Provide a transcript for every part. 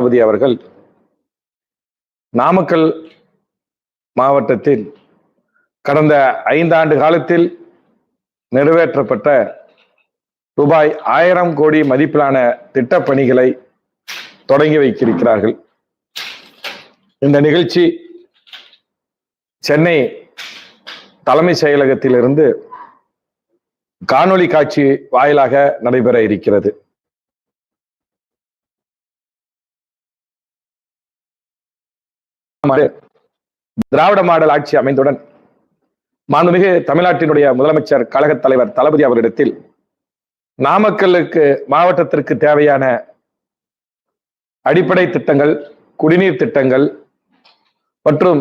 தளபதி அவர்கள் நாமக்கல் மாவட்டத்தில் கடந்த ஐந்தாண்டு காலத்தில் நிறைவேற்றப்பட்ட ரூபாய் ஆயிரம் கோடி மதிப்பிலான திட்ட பணிகளை தொடங்கி வைத்திருக்கிறார்கள். இந்த நிகழ்ச்சி சென்னை தலைமை செயலகத்திலிருந்து காணொளி காட்சி வாயிலாக நடைபெற இருக்கிறது. திராவிட மாடல் ஆட்சி அமைந்துடன் மாண்புமிகு தமிழ்நாட்டினுடைய முதலமைச்சர் கழக தலைவர் தளபதி அவரிடத்தில் நாமக்கல்லுக்கு மாவட்டத்திற்கு தேவையான அடிப்படை திட்டங்கள் குடிநீர் திட்டங்கள் மற்றும்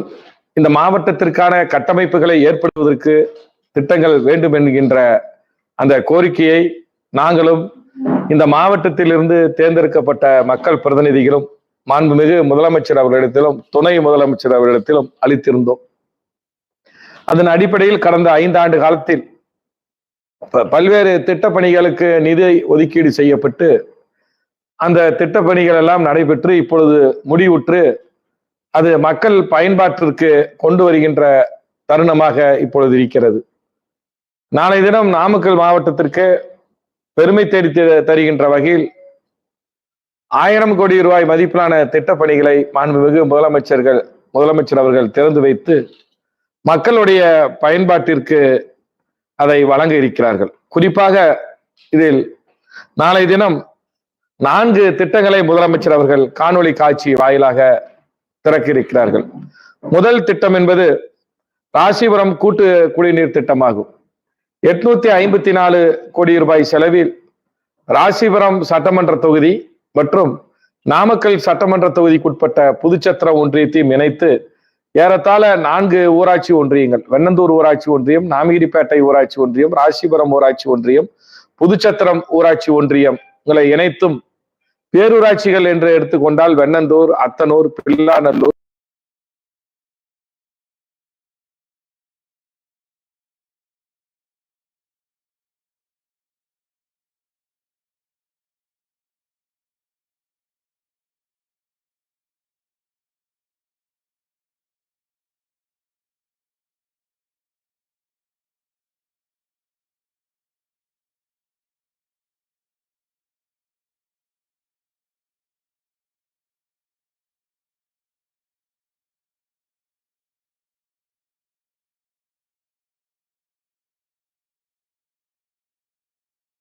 இந்த மாவட்டத்திற்கான கட்டமைப்புகளை ஏற்படுவதற்கு திட்டங்கள் வேண்டும் என்கின்ற அந்த கோரிக்கையை நாங்களும் இந்த மாவட்டத்திலிருந்து தேர்ந்தெடுக்கப்பட்ட மக்கள் பிரதிநிதிகளும் மாண்புமிகு முதலமைச்சர் அவர்களிடத்திலும் துணை முதலமைச்சர் அவர்களிடத்திலும் அளித்திருந்தோம். அதன் அடிப்படையில் கடந்த ஐந்தாண்டு காலத்தில் ப- பல்வேறு திட்டப்பணிகளுக்கு நிதி ஒதுக்கீடு செய்யப்பட்டு அந்த திட்டப்பணிகள் எல்லாம் நடைபெற்று இப்பொழுது முடிவுற்று அது மக்கள் பயன்பாட்டிற்கு கொண்டு வருகின்ற தருணமாக இப்பொழுது இருக்கிறது. நாளை தினம் நாமக்கல் மாவட்டத்திற்கு பெருமை தேடி த- தருகின்ற வகையில் ஆயிரம் கோடி ரூபாய் மதிப்பிலான திட்டப்பணிகளை மாண்புமிகு முதலமைச்சர்கள் முதலமைச்சர் அவர்கள் திறந்து வைத்து மக்களுடைய பயன்பாட்டிற்கு அதை வழங்க இருக்கிறார்கள். குறிப்பாக இதில் நாளை தினம் நான்கு திட்டங்களை முதலமைச்சர் அவர்கள் காணொளி காட்சி வாயிலாக திறக்க இருக்கிறார்கள். முதல் திட்டம் என்பது ராசிபுரம் கூட்டு குடிநீர் திட்டமாகும். எட்நூத்தி ஐம்பத்தி நாலு கோடி ரூபாய் செலவில் ராசிபுரம் சட்டமன்ற தொகுதி மற்றும் நாமக்கல் சட்டமன்ற தொகுதிக்குட்பட்ட புதுச்சத்திர ஒன்றியத்தையும் இணைத்து ஏறத்தாழ நான்கு ஊராட்சி ஒன்றியங்கள் வெண்ணந்தூர் ஊராட்சி ஒன்றியம் நாமகிரிப்பேட்டை ஊராட்சி ஒன்றியம் ராசிபுரம் ஊராட்சி ஒன்றியம் புதுச்சத்திரம் ஊராட்சி ஒன்றியம் உங்களை இணைத்தும் பேரூராட்சிகள் என்று எடுத்துக்கொண்டால் வெண்ணந்தூர் அத்தனூர் பில்லாநல்லூர்